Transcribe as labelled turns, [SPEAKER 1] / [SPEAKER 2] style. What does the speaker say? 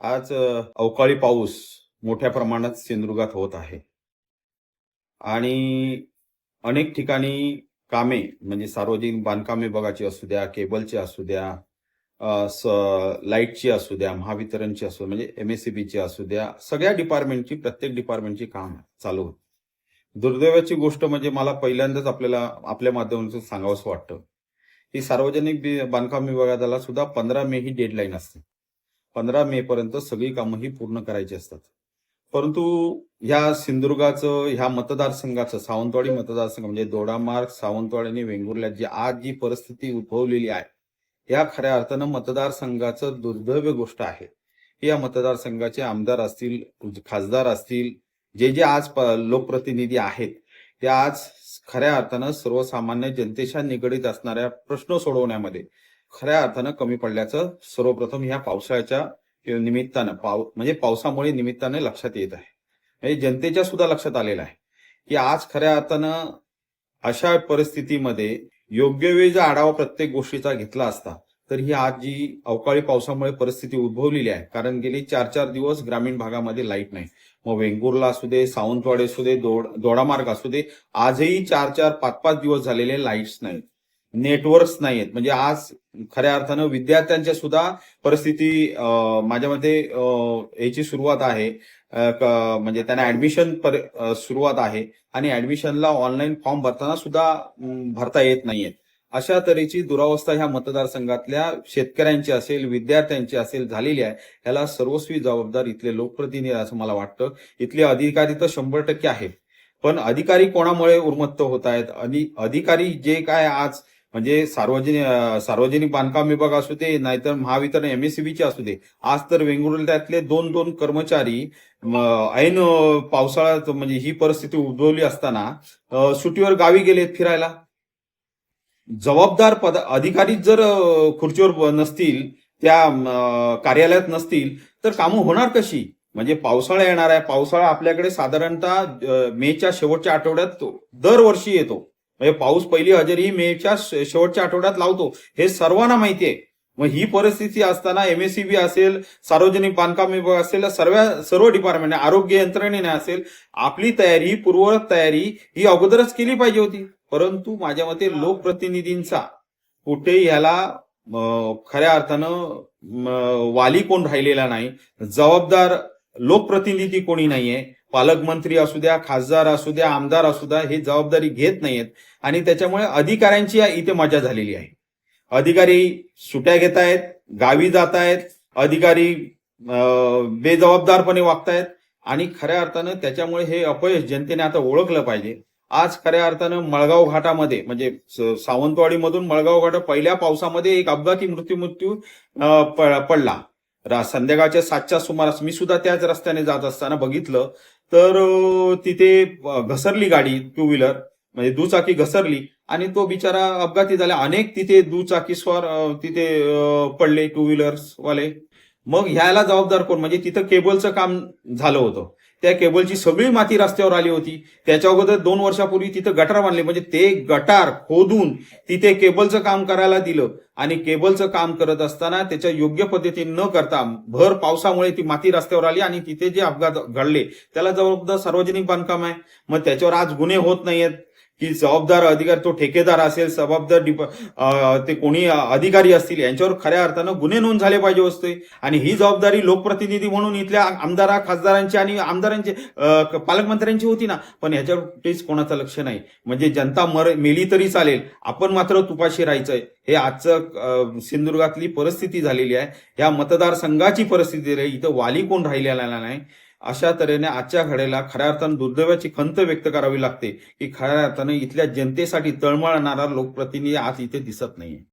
[SPEAKER 1] आज अवकाळी पाऊस मोठ्या प्रमाणात सिंधुदुर्गात होत आहे. आणि अनेक ठिकाणी कामे म्हणजे सार्वजनिक बांधकाम विभागाची असू द्या केबलची असू द्या स- लाईटची असू द्या महावितरणची असू म्हणजे एम एस एमएससीबीची असू द्या सगळ्या डिपार्टमेंटची प्रत्येक डिपार्टमेंटची काम चालू होती. दुर्दैवाची गोष्ट म्हणजे मला पहिल्यांदाच आपल्याला आपल्या माध्यमातून सांगावंसं वाटतं. की सार्वजनिक बांधकाम विभागाला सुद्धा पंधरा मे ही डेडलाईन असते. पंधरा मे पर्यंत सगळी कामं ही पूर्ण करायची असतात. परंतु ह्या सिंधुदुर्गाचं ह्या मतदारसंघाचं सावंतवाडी मतदारसंघ म्हणजे दोडामार्ग सावंतवाडी आणि वेंगुर्ल्यात जी आज जी परिस्थिती उद्भवलेली आहे या खऱ्या अर्थानं मतदारसंघाचं दुर्दैव गोष्ट आहे. या मतदारसंघाचे आमदार असतील खासदार असतील जे जे आज लोकप्रतिनिधी आहेत ते आज खऱ्या अर्थानं सर्वसामान्य जनतेच्या निगडीत असणाऱ्या प्रश्न सोडवण्यामध्ये खऱ्या अर्थानं कमी पडल्याचं सर्वप्रथम ह्या पावसाळ्याच्या निमित्तानं पाव म्हणजे पावसामुळे निमित्ताने लक्षात येत आहे. म्हणजे जनतेच्या सुद्धा लक्षात आलेलं आहे की आज खऱ्या अर्थानं अशा परिस्थितीमध्ये योग्य वेळी जर आढावा प्रत्येक गोष्टीचा घेतला असता तर ही आज जी अवकाळी पावसामुळे परिस्थिती उद्भवलेली आहे कारण गेली चार चार दिवस ग्रामीण भागामध्ये लाइट नाही. मग वेंगुर्ला असू दे सावंतवाडी असू दे दोड दोडामार्ग असू दे आजही चार चार पाच पाच दिवस झालेले लाईट्स नाहीत. नेटवर्क्स नाहीयेत. म्हणजे आज खऱ्या अर्थानं विद्यार्थ्यांच्या सुद्धा परिस्थिती माझ्या मते याची सुरुवात आहे. म्हणजे त्यांना ऍडमिशन सुरुवात आहे. आणि ऍडमिशनला ऑनलाईन फॉर्म भरताना सुद्धा भरता येत नाहीयेत. अशा तऱ्हेची दुरावस्था ह्या मतदारसंघातल्या शेतकऱ्यांची असेल विद्यार्थ्यांची असेल झालेली आहे. याला सर्वस्वी जबाबदार इथले लोकप्रतिनिधी असं मला वाटतं. इथले अधिकारी तर शंभर टक्के आहेत. पण अधिकारी कोणामुळे उर्मत्त होत आहेत? आणि अधिकारी जे काय आज म्हणजे सार्वजनिक सार्वजनिक बांधकाम विभाग असू दे नाहीतर महावितरण एमएससीबीचे असू दे. आज तर वेंगुर्ल्यातले दोन दोन कर्मचारी ऐन पावसाळ्यात म्हणजे ही परिस्थिती उद्भवली असताना सुट्टीवर गावी गेलेत फिरायला. जबाबदार पद अधिकारी जर खुर्चीवर नसतील त्या कार्यालयात नसतील तर कामं होणार कशी? म्हणजे पावसाळा येणार आहे. पावसाळा आपल्याकडे साधारणतः मेच्या शेवटच्या आठवड्यात दरवर्षी येतो. म्हणजे पाऊस पहिली हजेरी मेच्या शे- शेवटच्या आठवड्यात लावतो. हे सर्वांना माहिती आहे. मग ही परिस्थिती असताना एमएससीबी असेल सार्वजनिक बांधकाम विभाग असेल सर्व सर्व डिपार्टमेंट आरोग्य यंत्रणेने असेल आपली तयारी पूर्वरत तयारी ही अगोदरच केली पाहिजे होती. परंतु माझ्या मते लोकप्रतिनिधींचा कुठे याला खऱ्या अर्थानं वाली कोण राहिलेला नाही. जबाबदार लोकप्रतिनिधी कोणी नाहीये. पालकमंत्री असू द्या खासदार असू द्या आमदार असू द्या हे जबाबदारी घेत नाहीयेत. आणि त्याच्यामुळे अधिकाऱ्यांची इथे मजा झालेली आहे. अधिकारी सुट्या घेत आहेत गावी जात आहेत अधिकारी बेजबाबदारपणे वागतायत. आणि खऱ्या अर्थानं त्याच्यामुळे हे अपयश जनतेने आता ओळखलं पाहिजे. आज खऱ्या अर्थानं मळगाव घाटामध्ये म्हणजे सावंतवाडीमधून मळगाव घाटा पहिल्या पावसामध्ये एक अपघाती मृत्यू मृत्यू पडला. रा- संध्याकाळच्या सातच्या सुमारास मी सुद्धा त्याच रस्त्याने जात असताना बघितलं. तर तिथे घसरली गाडी टू व्हीलर म्हणजे दुचाकी घसरली आणि तो बिचारा अपघाती झाला. अनेक तिथे दुचाकीस्वार तिथे पडले टू व्हीलर्स वाले. मग ह्याला जबाबदार कोण? म्हणजे तिथं केबलचं काम झालं होतं. त्या केबलची सगळी माती रस्त्यावर आली होती. त्याच्या अगोदर दोन वर्षापूर्वी तिथं गटार बांधले. म्हणजे ते गटार खोदून तिथे केबलचं काम करायला दिलं. आणि केबलचं काम करत असताना त्याच्या योग्य पद्धतीने न करता भर पावसामुळे ती माती रस्त्यावर आली आणि तिथे जे अपघात घडले त्याला जबाबदार सार्वजनिक बांधकाम आहे. मग त्याच्यावर आज गुन्हे होत नाहीयेत. की जबाबदार अधिकारी तो ठेकेदार असेल जबाबदार डिप ते कोणी अधिकारी असतील यांच्यावर खऱ्या अर्थानं गुन्हे नोंद झाले पाहिजे असते आणि ही जबाबदारी लोकप्रतिनिधी म्हणून इथल्या आमदारा खासदारांची आणि आमदारांची पालकमंत्र्यांची होती ना. पण ह्याच्यावर कुठेच कोणाचं लक्ष नाही. म्हणजे जनता मर मेली तरी चालेल. आपण मात्र तुपाशी राहायचंय. हे आजचं सिंधुदुर्गातली परिस्थिती झालेली आहे. या मतदारसंघाची परिस्थिती इथं वाली कोण राहिलेला नाही. अशा तऱ्हेने आजच्या घडीला खऱ्या अर्थानं दुर्दैवाची खंत व्यक्त करावी लागते की खऱ्या अर्थानं इथल्या जनतेसाठी तळमळणारा लोकप्रतिनिधी आज इथे दिसत नाहीये.